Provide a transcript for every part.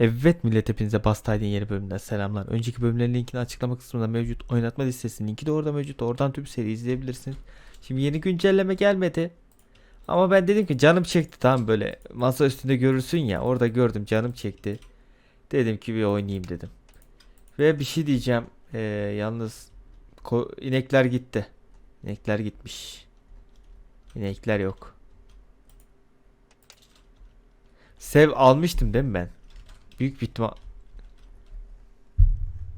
Evet millet hepinize Bastaydın yeni bölümünden selamlar. Önceki bölümlerin linkini açıklama kısmında mevcut. Oynatma listesinin linki de orada mevcut. Oradan tüm seri izleyebilirsiniz. Şimdi yeni güncelleme gelmedi. Ama ben dedim ki canım çekti tamam böyle masa üstünde görürsün ya orada gördüm canım çekti. Dedim ki bir oynayayım dedim. Ve bir şey diyeceğim. Ee, yalnız inekler gitti. İnekler gitmiş. İnekler yok. Sev almıştım değil mi ben? Büyük bir ihtimal.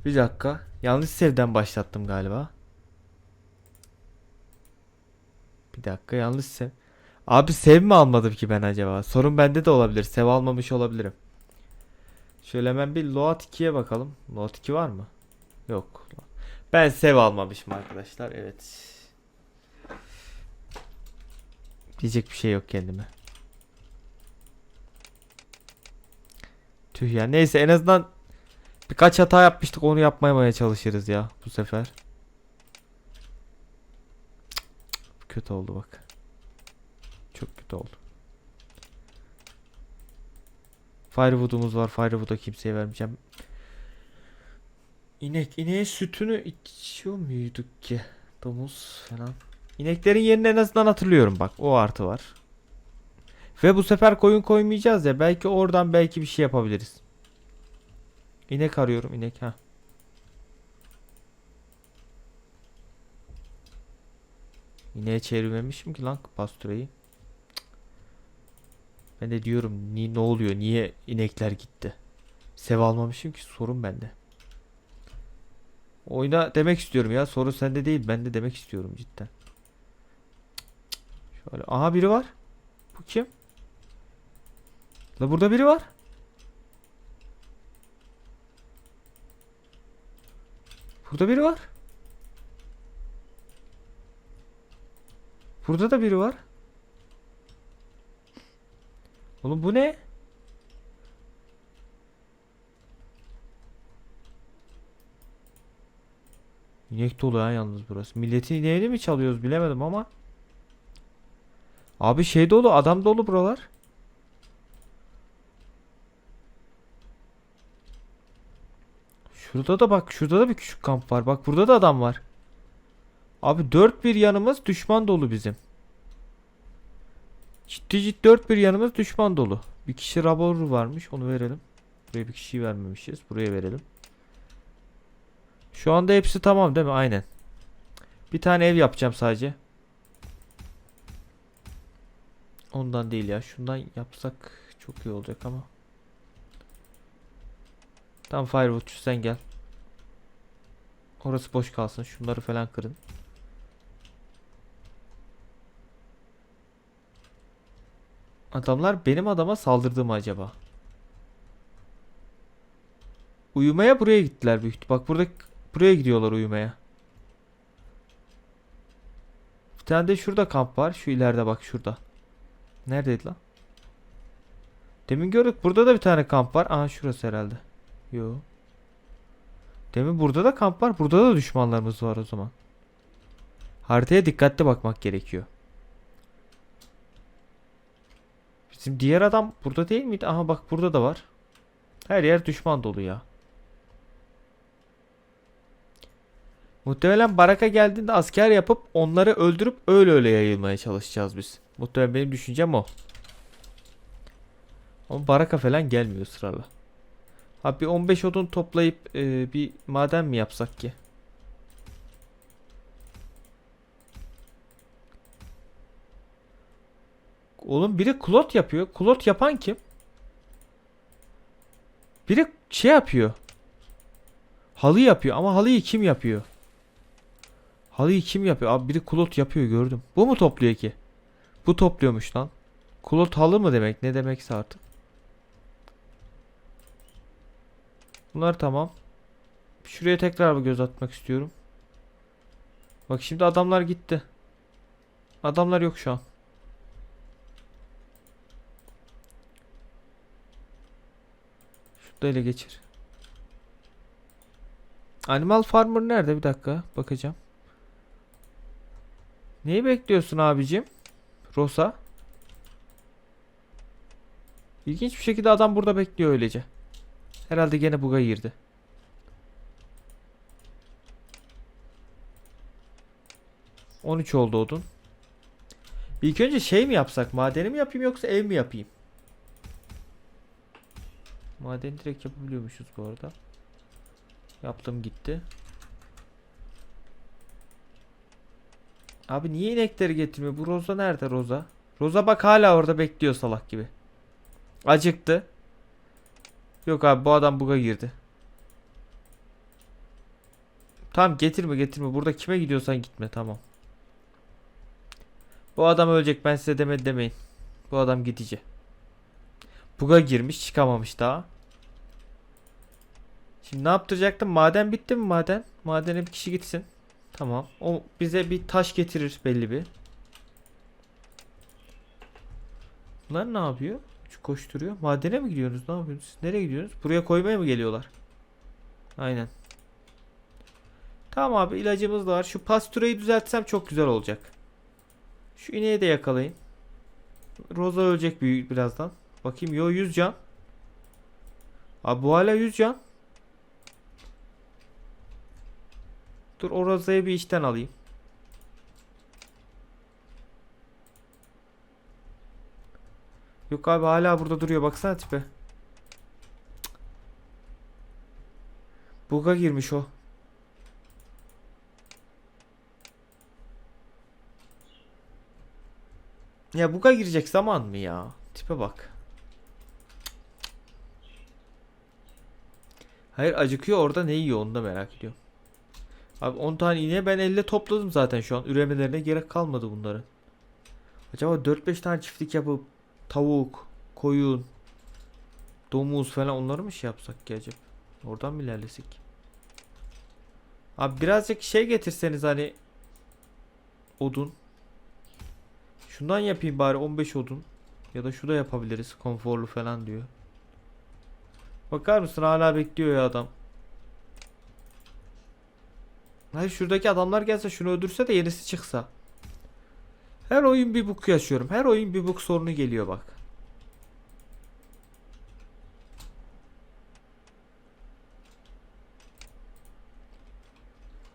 Bir dakika. Yanlış sevden başlattım galiba. Bir dakika yanlış sev. Abi sev mi almadım ki ben acaba? Sorun bende de olabilir. Sev almamış olabilirim. Şöyle hemen bir Loat 2'ye bakalım. Loat 2 var mı? Yok. Ben sev almamışım arkadaşlar. Evet. Diyecek bir şey yok kendime. Tüh ya neyse en azından birkaç hata yapmıştık onu yapmamaya çalışırız ya bu sefer. Kötü oldu bak. Çok kötü oldu. Firewood'umuz var. Firewood'a kimseye vermeyeceğim. İnek, ineğin sütünü içiyor muyduk ki? Domuz falan. İneklerin yerini en azından hatırlıyorum bak. O artı var. Ve bu sefer koyun koymayacağız ya. Belki oradan belki bir şey yapabiliriz. İnek arıyorum inek ha. İneğe çevirmemişim ki lan pastureyi. Cık. Ben de diyorum ni ne oluyor? Niye inekler gitti? Sev almamışım ki sorun bende. Oyna demek istiyorum ya. Soru sende değil. Ben de demek istiyorum cidden. Şöyle. Aha biri var. Bu kim? La burada biri var. Burada biri var. Burada da biri var. Oğlum bu ne? İnek dolu ha yalnız burası. Milletin ineğini mi çalıyoruz bilemedim ama. Abi şey dolu adam dolu buralar. Şurada da bak şurada da bir küçük kamp var. Bak burada da adam var. Abi dört bir yanımız düşman dolu bizim. Ciddi ciddi dört bir yanımız düşman dolu. Bir kişi rabor varmış onu verelim. Buraya bir kişiyi vermemişiz. Buraya verelim. Şu anda hepsi tamam değil mi? Aynen. Bir tane ev yapacağım sadece. Ondan değil ya. Şundan yapsak çok iyi olacak ama. Tamam Firewoodçu sen gel. Orası boş kalsın. Şunları falan kırın. Adamlar benim adama saldırdı mı acaba? Uyumaya buraya gittiler büyük. Bak burada buraya gidiyorlar uyumaya. Bir tane de şurada kamp var. Şu ileride bak şurada. Neredeydi lan? Demin gördük. Burada da bir tane kamp var. Aha şurası herhalde. Yo. Demin burada da kamp var. Burada da düşmanlarımız var o zaman. Haritaya dikkatli bakmak gerekiyor. Bizim diğer adam burada değil miydi? Aha bak burada da var. Her yer düşman dolu ya. Muhtemelen baraka geldiğinde asker yapıp onları öldürüp öyle öyle yayılmaya çalışacağız biz. Muhtemelen benim düşüncem o. Ama baraka falan gelmiyor sırayla. Abi bir 15 odun toplayıp e, bir maden mi yapsak ki? Oğlum biri klot yapıyor. Klot yapan kim? Biri şey yapıyor. Halı yapıyor ama halıyı kim yapıyor? Halıyı kim yapıyor? Abi biri klot yapıyor gördüm. Bu mu topluyor ki? Bu topluyormuş lan. Klot halı mı demek? Ne demekse artık. Bunlar tamam. Şuraya tekrar bir göz atmak istiyorum. Bak şimdi adamlar gitti. Adamlar yok şu an. Şurada ele geçir. Animal Farmer nerede? Bir dakika bakacağım. Neyi bekliyorsun abicim? Rosa. İlginç bir şekilde adam burada bekliyor öylece. Herhalde gene buga girdi. ...13 oldu odun. İlk önce şey mi yapsak? Madeni mi yapayım yoksa ev mi yapayım? Madeni direkt yapabiliyormuşuz bu arada. Yaptım gitti. Abi niye inekleri getirmiyor? Bu Roza nerede Roza? Roza bak hala orada bekliyor salak gibi. Acıktı. Yok abi bu adam buga girdi. Tamam getirme getirme. Burada kime gidiyorsan gitme tamam. Bu adam ölecek ben size demedi demeyin. Bu adam gidici. Buga girmiş çıkamamış daha. Şimdi ne yaptıracaktım? Maden bitti mi maden? Madene bir kişi gitsin. Tamam. O bize bir taş getirir belli bir. Bunlar ne yapıyor? Koşturuyor. Madene mi gidiyorsunuz? Ne yapıyorsunuz? Siz nereye gidiyorsunuz? Buraya koymaya mı geliyorlar? Aynen. Tamam abi ilacımız var. Şu pastüreyi düzeltsem çok güzel olacak. Şu ineği de yakalayın. Roza ölecek büyük birazdan. Bakayım yo 100 can. Abi bu hala 100 can. Dur o Roza'yı bir işten alayım. Yok abi hala burada duruyor baksana tipe. Buga girmiş o. Ya buga girecek zaman mı ya? Tipe bak. Hayır acıkıyor orada ne yiyor onu da merak ediyorum. Abi 10 tane iğne ben elle topladım zaten şu an. Üremelerine gerek kalmadı bunların. Acaba 4-5 tane çiftlik yapıp tavuk, koyun, domuz falan onları mı şey yapsak ki acaba? Oradan mı ilerlesek? Abi birazcık şey getirseniz hani odun. Şundan yapayım bari 15 odun. Ya da şu da yapabiliriz. Konforlu falan diyor. Bakar mısın hala bekliyor ya adam. Hayır şuradaki adamlar gelse şunu öldürse de yenisi çıksa. Her oyun bir bug yaşıyorum. Her oyun bir bug sorunu geliyor bak.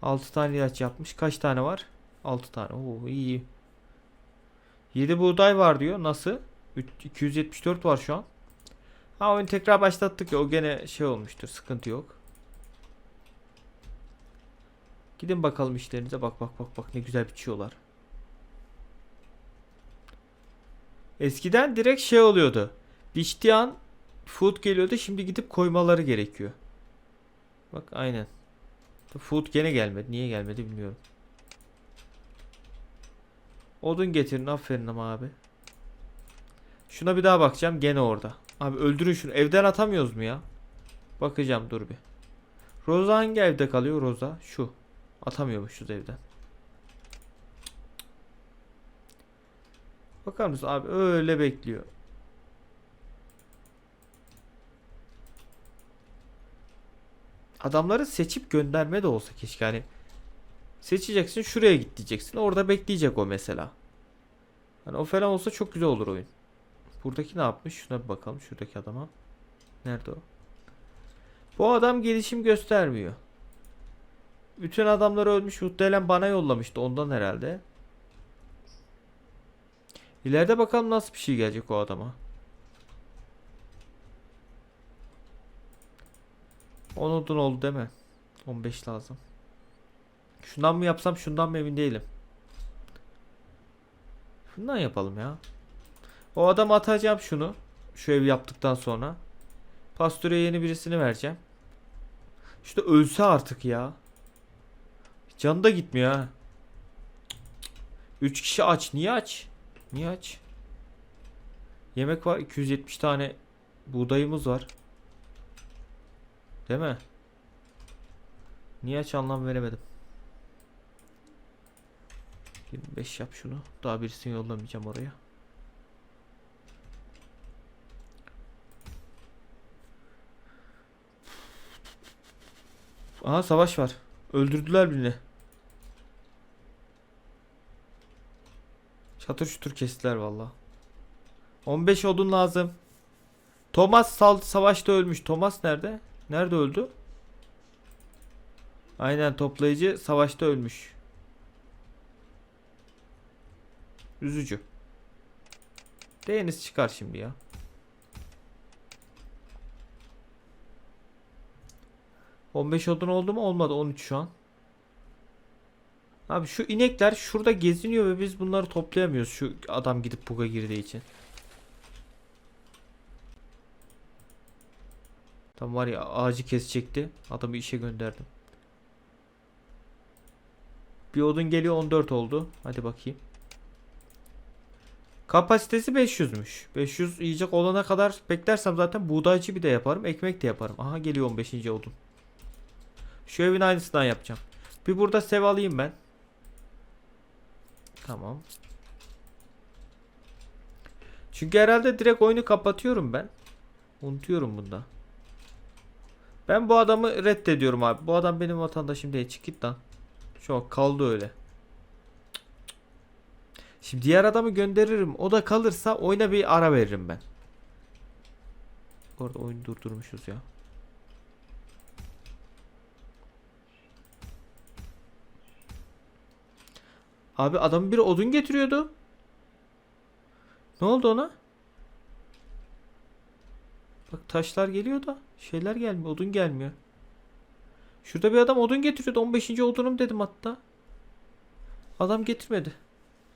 Altı tane ilaç yapmış. Kaç tane var? 6 tane. Oo iyi. 7 buğday var diyor. Nasıl? Üç- 274 var şu an. Ha oyunu tekrar başlattık ya o gene şey olmuştur. Sıkıntı yok. Gidin bakalım işlerinize. Bak bak bak bak ne güzel biçiyorlar. Eskiden direkt şey oluyordu. Biçtiği an food geliyordu. Şimdi gidip koymaları gerekiyor. Bak aynen. Food gene gelmedi. Niye gelmedi bilmiyorum. Odun getirin aferin ama abi. Şuna bir daha bakacağım gene orada. Abi öldürün şunu. Evden atamıyoruz mu ya? Bakacağım dur bir. Roza hangi evde kalıyor Roza? Şu. Atamıyormuşuz evden. Bakar mısın abi öyle bekliyor. Adamları seçip gönderme de olsa keşke hani. Seçeceksin şuraya git diyeceksin. Orada bekleyecek o mesela. Hani o falan olsa çok güzel olur oyun. Buradaki ne yapmış? Şuna bir bakalım şuradaki adama. Nerede o? Bu adam gelişim göstermiyor. Bütün adamlar ölmüş. Muhtemelen bana yollamıştı ondan herhalde. İleride bakalım nasıl bir şey gelecek o adama. 10 odun oldu değil mi? 15 lazım. Şundan mı yapsam şundan mı emin değilim. Şundan yapalım ya. O adama atacağım şunu. Şu evi yaptıktan sonra. Pastöre yeni birisini vereceğim. İşte ölse artık ya. Canı da gitmiyor ha. 3 kişi aç. Niye aç? Niye aç? Yemek var. 270 tane buğdayımız var. Değil mi? Niye aç anlam veremedim. 25 yap şunu. Daha birisini yollamayacağım oraya. Aha savaş var. Öldürdüler birini. Çatır çutur kestiler valla. 15 odun lazım. Thomas sal savaşta ölmüş. Thomas nerede? Nerede öldü? Aynen toplayıcı savaşta ölmüş. Üzücü. Deniz çıkar şimdi ya. ...15 odun oldu mu? Olmadı. 13 şu an. Abi şu inekler şurada geziniyor ve biz bunları toplayamıyoruz. Şu adam gidip buga girdiği için. Tam var ya ağacı kesecekti. Adamı işe gönderdim. Bir odun geliyor 14 oldu. Hadi bakayım. Kapasitesi 500'müş. 500 yiyecek olana kadar beklersem zaten buğdaycı bir de yaparım. Ekmek de yaparım. Aha geliyor 15. odun. Şu evin aynısından yapacağım. Bir burada sev alayım ben. Tamam. Çünkü herhalde direkt oyunu kapatıyorum ben. Unutuyorum bunda. Ben bu adamı reddediyorum abi. Bu adam benim vatandaşım değil. Çık git lan. An kaldı öyle. Şimdi diğer adamı gönderirim. O da kalırsa oyuna bir ara veririm ben. Orada oyunu durdurmuşuz ya. Abi adam bir odun getiriyordu. Ne oldu ona? Bak taşlar geliyor da şeyler gelmiyor. Odun gelmiyor. Şurada bir adam odun getiriyordu. 15. odunum dedim hatta. Adam getirmedi.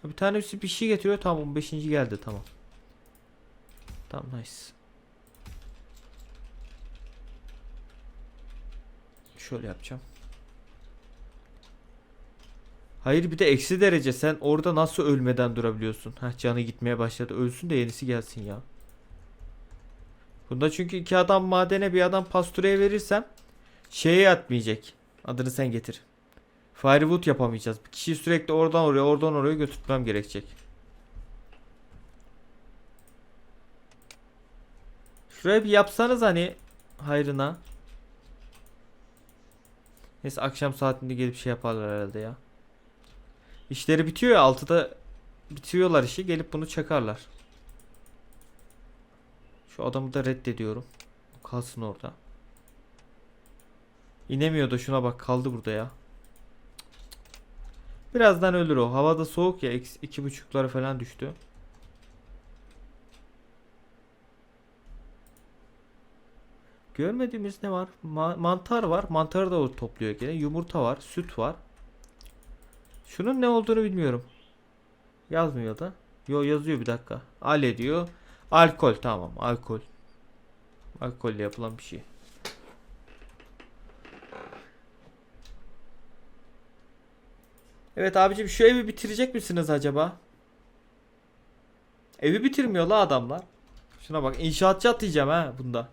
Bir tanesi bir şey getiriyor. Tamam 15. geldi tamam. Tamam nice. Şöyle yapacağım. Hayır bir de eksi derece sen orada nasıl ölmeden durabiliyorsun? Heh canı gitmeye başladı. Ölsün de yenisi gelsin ya. Bunda çünkü iki adam madene bir adam pastureye verirsem şeye yatmayacak. Adını sen getir. Firewood yapamayacağız. Bir kişiyi sürekli oradan oraya oradan oraya götürtmem gerekecek. Şuraya bir yapsanız hani hayrına. Neyse akşam saatinde gelip şey yaparlar herhalde ya. İşleri bitiyor ya 6'da bitiriyorlar işi gelip bunu çakarlar. Şu adamı da reddediyorum. Kalsın orada. İnemiyor da şuna bak kaldı burada ya. Birazdan ölür o. Havada soğuk ya. iki buçuklara falan düştü. Görmediğimiz ne var? Ma- mantar var. Mantarı da topluyor gene. Yumurta var. Süt var. Şunun ne olduğunu bilmiyorum. Yazmıyor da. Yo yazıyor bir dakika. Ale diyor. Alkol tamam. Alkol. Alkolle yapılan bir şey. Evet abicim şu evi bitirecek misiniz acaba? Evi bitirmiyor la adamlar. Şuna bak inşaatçı atayacağım ha bunda.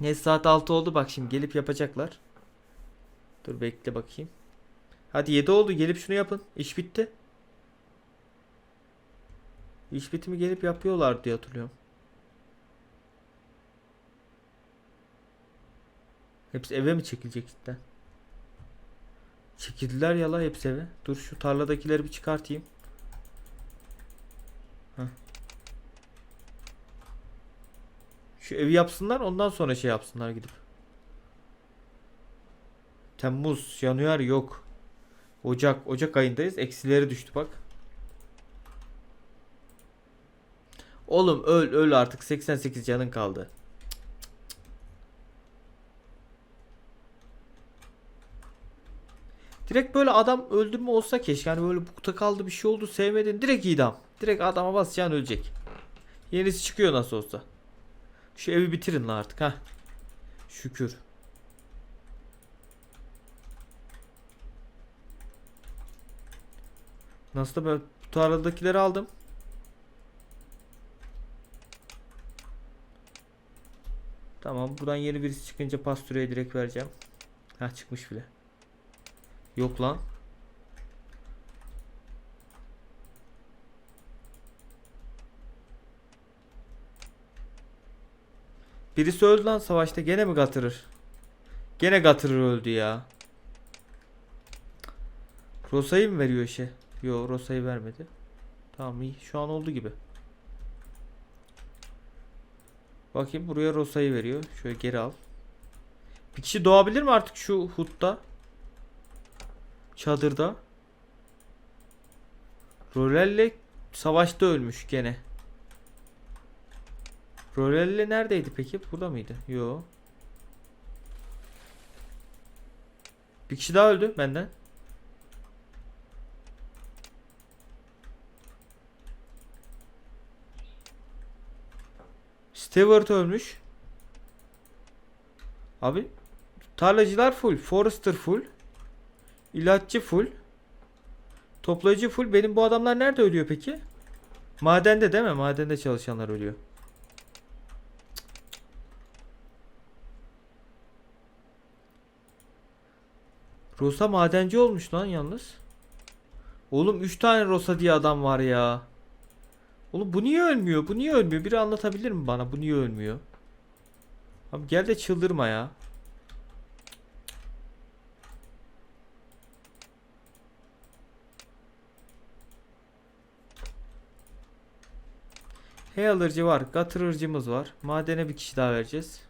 Neyse saat 6 oldu bak şimdi gelip yapacaklar. Dur bekle bakayım. Hadi 7 oldu gelip şunu yapın. İş bitti. İş bitimi gelip yapıyorlar diye hatırlıyorum. Hepsi eve mi çekilecek cidden? Çekildiler ya la hepsi eve. Dur şu tarladakileri bir çıkartayım. Heh. Şu evi yapsınlar ondan sonra şey yapsınlar gidip. Temmuz, Januar yok. Ocak, Ocak ayındayız. Eksileri düştü bak. Oğlum öl öl artık 88 canın kaldı. Direkt böyle adam öldürme olsa keşke. Yani böyle bukta kaldı bir şey oldu sevmedin. Direkt idam. Direkt adama basacaksın ölecek. Yenisi çıkıyor nasıl olsa. Şu evi bitirin lan artık ha. Şükür. Nasıl da ben tarladakileri aldım. Tamam buradan yeni birisi çıkınca pastüreye direkt vereceğim. Ha çıkmış bile. Yok lan. Birisi öldü lan savaşta. Gene mi gatırır? Gene gatırır öldü ya. Rosa'yı mı veriyor işe? Yo Rosa'yı vermedi. Tamam iyi. Şu an oldu gibi. Bakayım buraya Rosa'yı veriyor. Şöyle geri al. Bir kişi doğabilir mi artık şu hutta? Çadırda. Rolelle savaşta ölmüş gene. Rolelle neredeydi peki? Burada mıydı? Yo. Bir kişi daha öldü benden. Stewart ölmüş. Abi tarlacılar full, Forester full, ilaççı full, toplayıcı full. Benim bu adamlar nerede ölüyor peki? Madende değil mi? Madende çalışanlar ölüyor. Rosa madenci olmuş lan yalnız. Oğlum 3 tane Rosa diye adam var ya. Oğlum bu niye ölmüyor? Bu niye ölmüyor? Biri anlatabilir mi bana? Bu niye ölmüyor? Abi gel de çıldırma ya. Hey alıcı var. Gatırırcımız var. Madene bir kişi daha vereceğiz.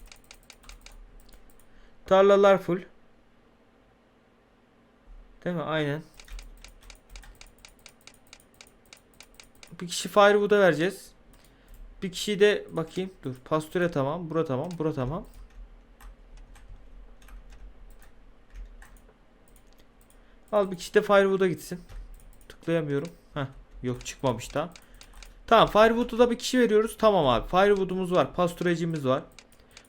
Tarlalar full. Değil mi? Aynen. Bir kişi Firewood'a vereceğiz. Bir kişiyi de bakayım. Dur. Pastüre tamam. Bura tamam. Bura tamam. Al bir kişi de Firewood'a gitsin. Tıklayamıyorum. Heh. Yok çıkmamış daha. Tamam Firewood'a da bir kişi veriyoruz. Tamam abi. Firewood'umuz var. Pastürecimiz var.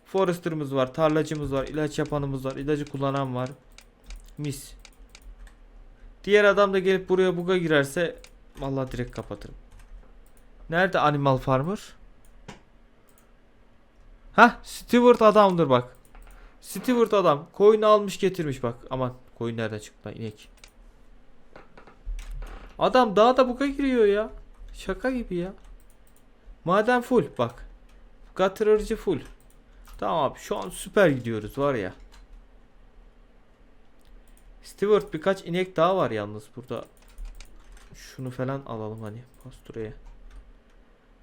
Forester'ımız var. Tarlacımız var. ilaç yapanımız var. ilacı kullanan var. Mis. Diğer adam da gelip buraya buga girerse vallahi direkt kapatırım. Nerede Animal Farmer? Hah Stewart adamdır bak. Stewart adam. Koyunu almış getirmiş bak. Aman koyun nereden çıktı lan inek. Adam daha da buga giriyor ya. Şaka gibi ya. Maden full bak. Gatırırcı full. Tamam abi şu an süper gidiyoruz var ya. Stewart birkaç inek daha var yalnız burada. Şunu falan alalım hani pastureye.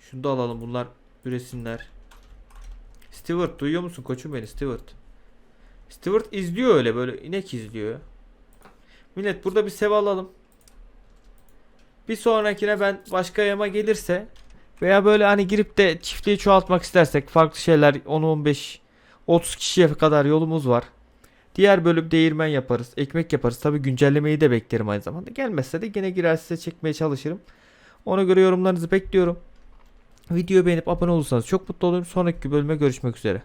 Şunu da alalım bunlar üresinler. Stewart duyuyor musun koçum beni Stewart? Stewart izliyor öyle böyle inek izliyor. Millet burada bir sev alalım. Bir sonrakine ben başka yama gelirse veya böyle hani girip de çiftliği çoğaltmak istersek farklı şeyler 10-15 30 kişiye kadar yolumuz var. Diğer bölüm değirmen yaparız. Ekmek yaparız. Tabi güncellemeyi de beklerim aynı zamanda. Gelmezse de yine girer size çekmeye çalışırım. Ona göre yorumlarınızı bekliyorum. Videoyu beğenip abone olursanız çok mutlu olurum. Sonraki bölüme görüşmek üzere.